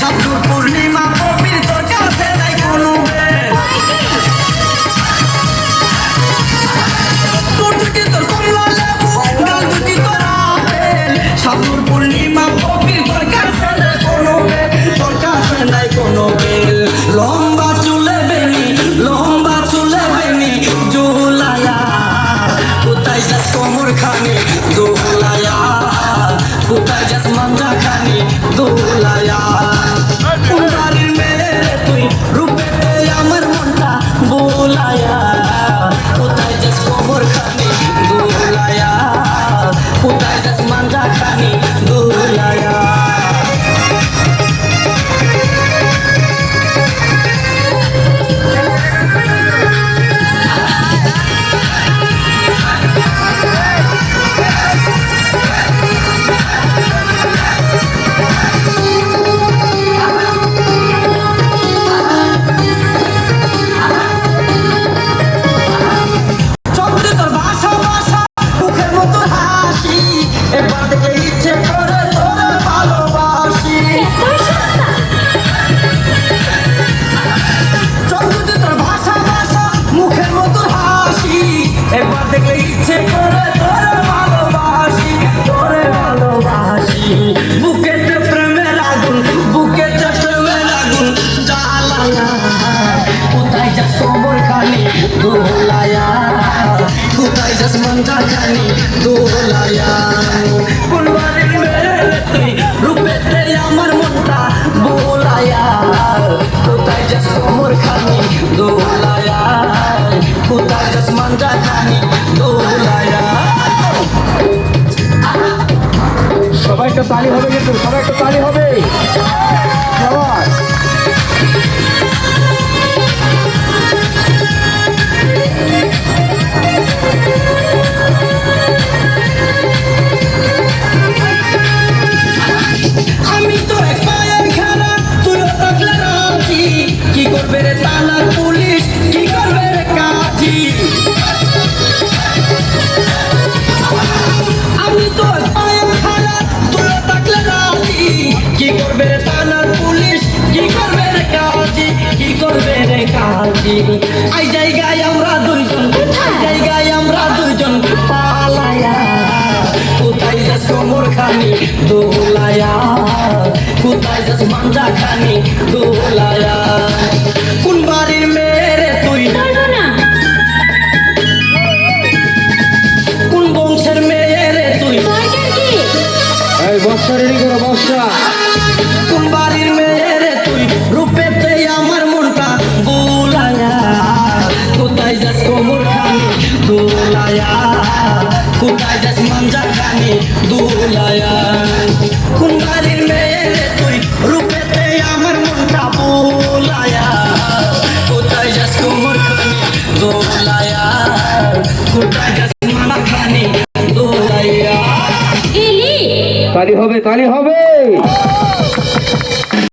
সাধুর পূর্ণিমা কবির তোর কাছে নাই কবির তোর লম্বা চুলে বেনি, লম্বা চুলে বেনি জোলায়া কোথায় যাস কোমর খানি দোলায়া। yeah. একটা তালি হবে কিন্তু সবাই একটা তালি হবে। রে কাজী আই জায়গায় আমরা দুইজন আই জায়গায় আমরা দুইজন পালায়া। কোথায় যাস কোমর খানি দোলায়া। কোথায় যাস মাঞ্জা খানি দোলায়া। কোন বাড়ির মেয়েরে তুই? কোন বংশের মেয়েরে তুই? দরকার কোথায় যাস মাঞ্জা খানি দোলায়া কোন বাড়ির মেয়েরে তুই রূপেতে আমার মনটা বুলায়া কোথায় যাস কোমর খানি দোলায়া কোথায় যাস মাঞ্জা খানি দোলায়া এলি তালি হবে তালি হবে